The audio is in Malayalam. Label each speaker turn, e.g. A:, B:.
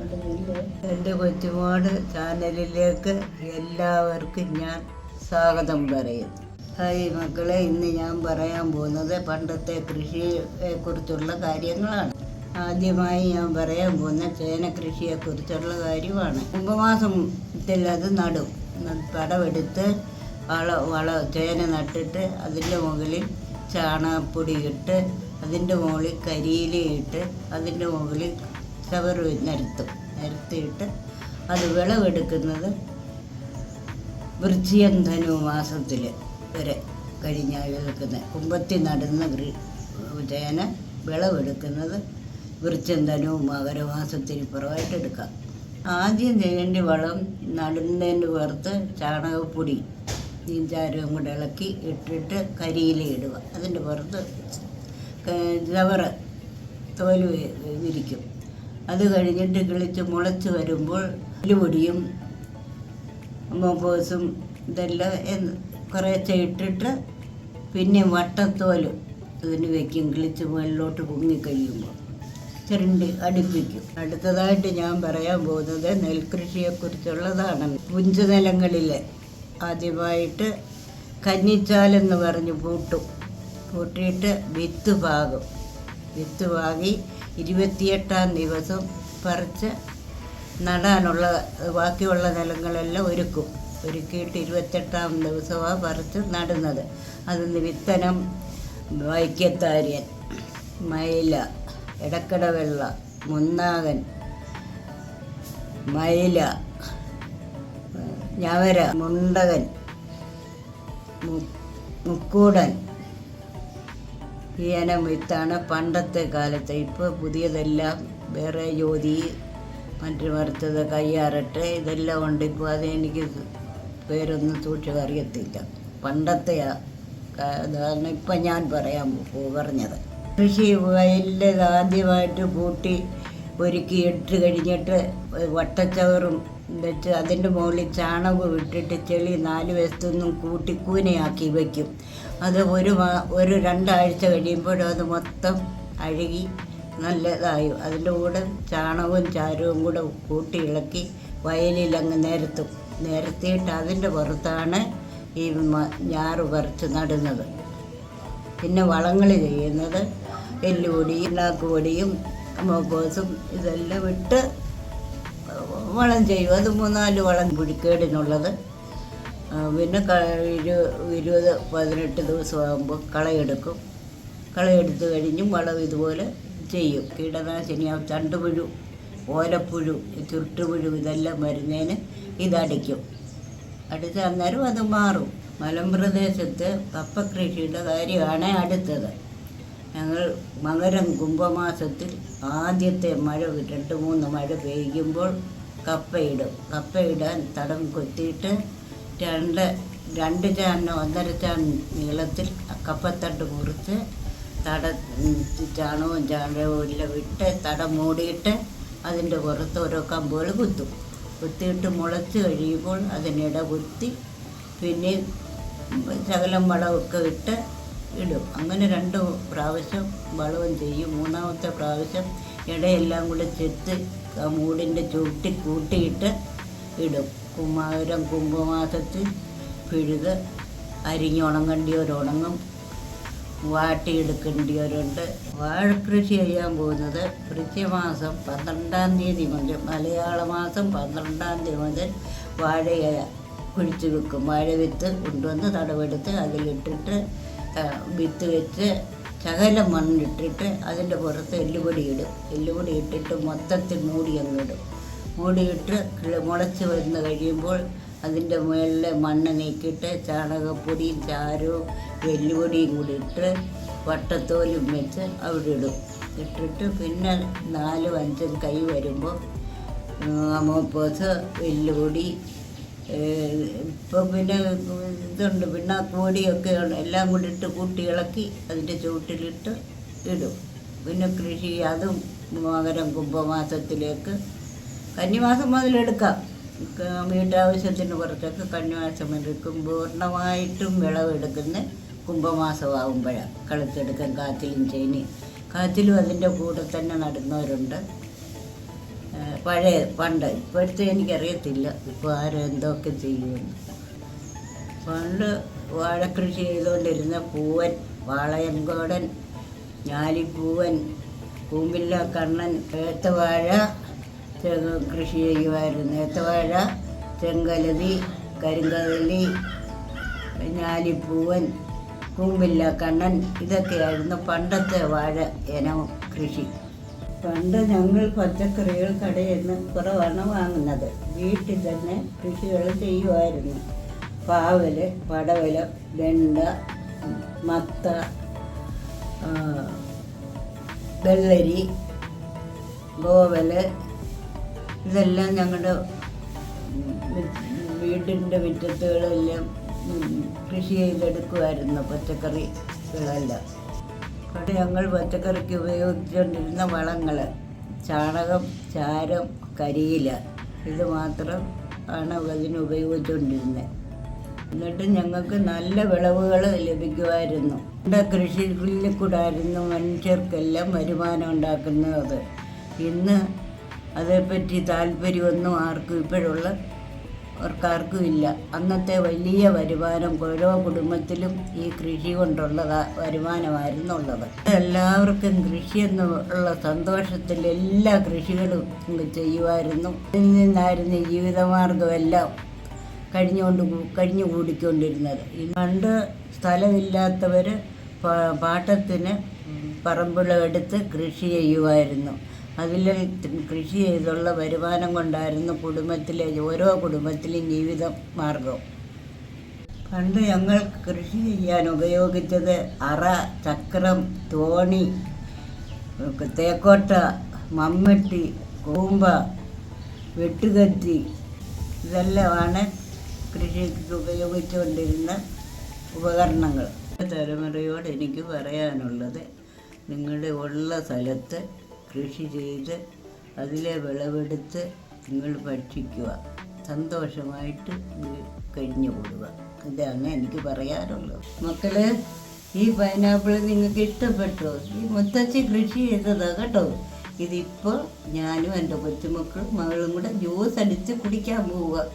A: എന്റെ കൊച്ചുമോട് ചാനലിലേക്ക് എല്ലാവർക്കും ഞാൻ സ്വാഗതം പറയുന്നു. ഹായ് മക്കളെ ഇന്ന് ഞാൻ പറയാൻ പോകുന്നത് പണ്ടത്തെ കൃഷിയെ കുറിച്ചുള്ള കാര്യങ്ങളാണ്. ആദ്യമായി ഞാൻ പറയാൻ പോകുന്ന ചേന കൃഷിയെ കുറിച്ചുള്ള കാര്യമാണ്. കുംഭമാസത്തിൽ അത് നടും. പടമെടുത്ത് വള വള ചേന നട്ടിട്ട് അതിന്റെ മുകളിൽ ചാണകപ്പൊടി ഇട്ട് അതിന്റെ മുകളിൽ കരിയില ഇട്ട് അതിന്റെ മുകളിൽ ചവറ് നിരത്തും. നിരത്തിയിട്ട് അത് വിളവെടുക്കുന്നത് വൃജ്യം ധനു മാസത്തിൽ വരെ കഴിഞ്ഞാൽ എടുക്കുന്നത് കുമ്പത്തി നടുന്ന ചേന വിളവെടുക്കുന്നത് വൃജ്യം ധനു മകരമാസത്തിന് പുറമായിട്ട് എടുക്കാം. ആദ്യം ചെയ്യേണ്ട വളം നടുന്നതിന് പുറത്ത് ചാണകപ്പൊടി നീഞ്ചാരവും കൂടെ ഇളക്കി ഇട്ടിട്ട് കരിയില ഇടുക. അതിന്റെ പുറത്ത് ചവറ് തോൽ വിരിക്കും. അത് കഴിഞ്ഞിട്ട് കിളിച്ച് മുളച്ച് വരുമ്പോൾ എല്ലുപൊടിയും മോപ്പോസും ഇതെല്ലാം കുറേശ്ശെ ഇട്ടിട്ട് പിന്നെ വട്ടത്തോൽ ഇതിന് വെക്കും. കിളിച്ച് മുകളിലോട്ട് പൊങ്ങിക്കഴിയുമ്പോൾ ചുരുണ്ടി അടുപ്പിക്കും. അടുത്തതായിട്ട് ഞാൻ പറയാൻ പോകുന്നത് നെൽകൃഷിയെക്കുറിച്ചുള്ളതാണ്. പുഞ്ചുനിലങ്ങളിൽ ആദ്യമായിട്ട് കന്നിച്ചാലെന്ന് പറഞ്ഞ് പൂട്ടും. പൂട്ടിയിട്ട് വിത്ത് പാകും. വിത്ത് പാകി ഇരുപത്തിയെട്ടാം ദിവസം പറിച്ച് നടാനുള്ള ബാക്കിയുള്ള നിലങ്ങളെല്ലാം ഒരുക്കും. ഒരുക്കിയിട്ട് ഇരുപത്തെട്ടാം ദിവസമാണ് പറിച്ച് നടുന്നത്. അതിന് വിത്തനം വൈക്കത്താര്യൻ മയില ഇടക്കട വെള്ള മുന്നാകൻ മയില ഞവര മുണ്ടകൻ മുക്കൂടൻ ഈ വിത്താണ് പണ്ടത്തെ കാലത്ത്. ഇപ്പോൾ പുതിയതെല്ലാം വേറെ ജ്യോതി മറ്റു മറുത്തത് കയ്യാറട്ട് ഇതെല്ലാം ഉണ്ട്. ഇപ്പോൾ അതെനിക്ക് പേരൊന്നും സൂക്ഷിച്ച് അറിയത്തില്ല. പണ്ടത്തെ അതാണ് ഇപ്പം ഞാൻ പറയാൻ പറഞ്ഞത്. കൃഷി വയലിൽ ആദ്യമായിട്ട് പൂട്ടി ഒരുക്കി ഇട്ട് കഴിഞ്ഞിട്ട് വട്ടച്ചവറും വെച്ച് അതിന്റെ മുകളിൽ ചാണകം ഇട്ടിട്ട് ചെളി നാല് വശത്തുനിന്നും കൂട്ടി കൂനയാക്കി വയ്ക്കും അത് ഒരു ഒരു രണ്ടാഴ്ച കഴിയുമ്പോഴും അത് മൊത്തം അഴുകി നല്ലതായി. അതിന്റെ കൂടെ ചാണകവും ചാരവും കൂടെ കൂട്ടി ഇളക്കി വയലിൽ അങ്ങ് നിരത്തും. നിരത്തിയിട്ട് അതിന്റെ പുറത്താണ് ഈ ഞാറ് പറിച്ച് നടുന്നത്. പിന്നെ വളങ്ങൾ ചെയ്യുന്നത് എല്ലുപൊടിയും ഇണ്ണാക്കുപൊടിയും മോക്കോസും ഇതെല്ലാം ഇട്ട് വളം ചെയ്യും. അത് മൂന്നാൽ വളം കുഴിക്കേടിനുള്ളത് പിന്നെ ഇരു ഇരുപത് പതിനെട്ട് ദിവസമാകുമ്പോൾ കളയെടുക്കും. കളയെടുത്ത് കഴിഞ്ഞും വളം ഇതുപോലെ ചെയ്യും. കീടനാശിനി ചണ്ടുപുഴു ഓലപ്പുഴു ചുരുട്ടുപുഴു ഇതെല്ലാം വരുന്നതിന് ഇതടിക്കും. അടിച്ച് അന്നേരം അത് മാറും. മലമ്പ്രദേശത്ത് കപ്പ കൃഷിയുടെ കാര്യമാണ് അടുത്തത്. ഞങ്ങൾ മകരം കുംഭമാസത്തിൽ ആദ്യത്തെ മഴ രണ്ട് മൂന്ന് മഴ പെയ്യുമ്പോൾ കപ്പയിടും. കപ്പയിടാൻ തടം കൊത്തിയിട്ട് രണ്ട് രണ്ട് ചാനോ ഒന്നര ചാൻ നീളത്തിൽ കപ്പത്തണ്ട് മുറിച്ച് തട ചാണകവും ചാണകവും എല്ലാം ഇട്ട് തടം മൂടിയിട്ട് അതിന്റെ പുറത്ത് ഓരോ കമ്പുകൾ കുത്തും. കുത്തിയിട്ട് മുളച്ച് കഴിയുമ്പോൾ അതിനിട കുത്തി പിന്നെ ശകലം വളമൊക്കെ ഇട്ട് ഇടും. അങ്ങനെ രണ്ട് പ്രാവശ്യം വളവും ചെയ്യും. മൂന്നാമത്തെ പ്രാവശ്യം ഇടയെല്ലാം കൂടെ ചെത്ത് മൂടിന്റെ ചുട്ടി കൂട്ടിയിട്ട് ഇടും. കുമാരം കുംഭമാസത്തിൽ പിഴുത് അരിഞ്ഞുണങ്ങേണ്ടിയവരുണങ്ങും വാട്ടിയെടുക്കേണ്ടിയവരുണ്ട് വാഴക്കൃഷി ചെയ്യാൻ പോകുന്നത് വൃശ്ചിമാസം പന്ത്രണ്ടാം തീയതി മുതൽ മലയാള മാസം പന്ത്രണ്ടാം തീയതി മുതൽ വാഴ കുഴിച്ചു വെക്കും. വാഴ വിത്ത് കൊണ്ടുവന്ന് തടവെടുത്ത് അതിലിട്ടിട്ട് വിത്ത് വെച്ച് ശകലം മണ്ണിട്ടിട്ട് അതിന്റെ പുറത്ത് എല്ലുപൊടി ഇടും. എല്ലുപൊടി ഇട്ടിട്ട് മൊത്തത്തിൽ മൂടി അങ്ങിടും മൂടിയിട്ട് മുളച്ച് വന്ന് കഴിയുമ്പോൾ അതിന്റെ മുകളിലെ മണ്ണ് നീക്കിയിട്ട് ചാണകപ്പൊടിയും ചാരവും എല്ലുപൊടിയും കൂടി ഇട്ട് വട്ടത്തോലും വെച്ച് അവിടെ ഇടും. ഇട്ടിട്ട് പിന്നെ നാലും അഞ്ചും കൈ വരുമ്പോൾ അമോപ്പോസ് എല്ലുപൊടി ഇപ്പം പിന്നെ ഇതുണ്ട്. പിന്നെ ഉണ്ട് എല്ലാം കൂടി ഇട്ട് കൂട്ടി ഇളക്കി അതിന്റെ ചുവട്ടിലിട്ട് ഇടും. പിന്നെ കൃഷി അതും മകരം കുംഭമാസത്തിലേക്ക് കന്നിമാസം മുതലെടുക്കാം വീട്ടാവശ്യത്തിന് കുറച്ചൊക്കെ കന്നിമാസം എടുക്കും. പൂർണമായിട്ടും വിളവെടുക്കുന്ന കുംഭമാസമാകുമ്പോഴാണ് കളത്തെടുക്കാൻ കാത്തിലും ചേനി കാത്തിലും അതിന്റെ കൂടെ തന്നെ നടുന്നവരുണ്ട്. പഴയ പണ്ട്. ഇപ്പോഴത്തെ എനിക്കറിയത്തില്ല. ഇപ്പോൾ ആരും എന്തൊക്കെ ചെയ്യുമെന്ന് പണ്ട് വാഴക്കൃഷി ചെയ്തുകൊണ്ടിരുന്ന പൂവൻ വാളയൻകോടൻ ഞാലിപ്പൂവൻ കൂമ്പില്ല കണ്ണൻ ഏത്തവാഴ കൃഷി ചെയ്യുമായിരുന്നു. ഏത്തവാഴ ചെങ്കലതി കരിങ്കലി ഞാലിപ്പൂവൻ കൂമ്പില്ല കണ്ണൻ ഇതൊക്കെയായിരുന്നു പണ്ടത്തെ വാഴ ഇനം കൃഷി. പണ്ട് ഞങ്ങൾ പച്ചക്കറികൾ കടയിൽ നിന്ന് കുറവാണ് വാങ്ങുന്നത്. വീട്ടിൽ തന്നെ കൃഷികൾ ചെയ്യുമായിരുന്നു. പാവൽ പടവല വെണ്ട മത്ത വെള്ളരി ഗോവൽ ഇതെല്ലാം ഞങ്ങളുടെ വീടിന്റെ മുറ്റത്തുകളെല്ലാം കൃഷി ചെയ്തെടുക്കുമായിരുന്നു പച്ചക്കറികളെല്ലാം. ഞങ്ങൾ പച്ചക്കറിക്ക് ഉപയോഗിച്ചുകൊണ്ടിരുന്ന വളങ്ങൾ ചാണകം ചാരം കരിയില ഇത് മാത്രം ആണ് അതിന് ഉപയോഗിച്ചുകൊണ്ടിരുന്നത്. എന്നിട്ട് ഞങ്ങൾക്ക് നല്ല വിളവുകൾ ലഭിക്കുമായിരുന്നു. ഇവിടെ കൃഷിയിൽ കൂടായിരുന്നു മനുഷ്യർക്കെല്ലാം വരുമാനം ഉണ്ടാക്കുന്നത്. ഇന്ന് അതേപ്പറ്റി താല്പര്യമൊന്നും ആർക്കും ഇപ്പോഴുള്ള അവർക്കാർക്കും ഇല്ല. അന്നത്തെ വലിയ വരുമാനം ഓരോ കുടുംബത്തിലും ഈ കൃഷി കൊണ്ടുള്ള വരുമാനമായിരുന്നുള്ളത്. എല്ലാവർക്കും കൃഷി എന്നുള്ള സന്തോഷത്തിൽ എല്ലാ കൃഷികളും ചെയ്യുമായിരുന്നു. ഇതിൽ നിന്നായിരുന്നു ജീവിതമാർഗമെല്ലാം കഴിഞ്ഞുകൊണ്ട് കഴിഞ്ഞു കൂടിക്കൊണ്ടിരുന്നത്. പണ്ട് സ്ഥലമില്ലാത്തവർ പാട്ടത്തിന് പറമ്പുകളെടുത്ത് കൃഷി ചെയ്യുമായിരുന്നു. അതിൽ കൃഷി ചെയ്തുള്ള വരുമാനം കൊണ്ടായിരുന്നു കുടുംബത്തിലെ ഓരോ കുടുംബത്തിലെയും ജീവിത മാർഗം പണ്ട് ഞങ്ങൾ കൃഷി ചെയ്യാൻ ഉപയോഗിച്ചത് അറ ചക്രം തോണി തേക്കോട്ട മമ്മട്ടി കൂമ്പ വെട്ടുകത്തി ഇതെല്ലാമാണ് കൃഷിക്ക് ഉപയോഗിച്ചുകൊണ്ടിരുന്ന ഉപകരണങ്ങൾ. തലമുറയോട് എനിക്ക് പറയാനുള്ളത് നിങ്ങളുടെ ഉള്ള സ്ഥലത്ത് കൃഷി ചെയ്ത് അതിലെ വിളവെടുത്ത് നിങ്ങൾ ഭക്ഷിക്കുക. സന്തോഷമായിട്ട് കഴിഞ്ഞു കൂടുക ഇതാണ് എനിക്ക് പറയാറുള്ളത് മക്കൾ ഈ പൈനാപ്പിൾ നിങ്ങൾക്ക് ഇഷ്ടപ്പെട്ടോ? ഈ മുത്തച്ഛി കൃഷി ചെയ്തതാണ് കേട്ടോ. ഇതിപ്പോൾ ഞാനും എന്റെ കൊച്ചുമക്കളും മകളും കൂടെ ജ്യൂസ് അടിച്ച് കുടിക്കാൻ പോവുക.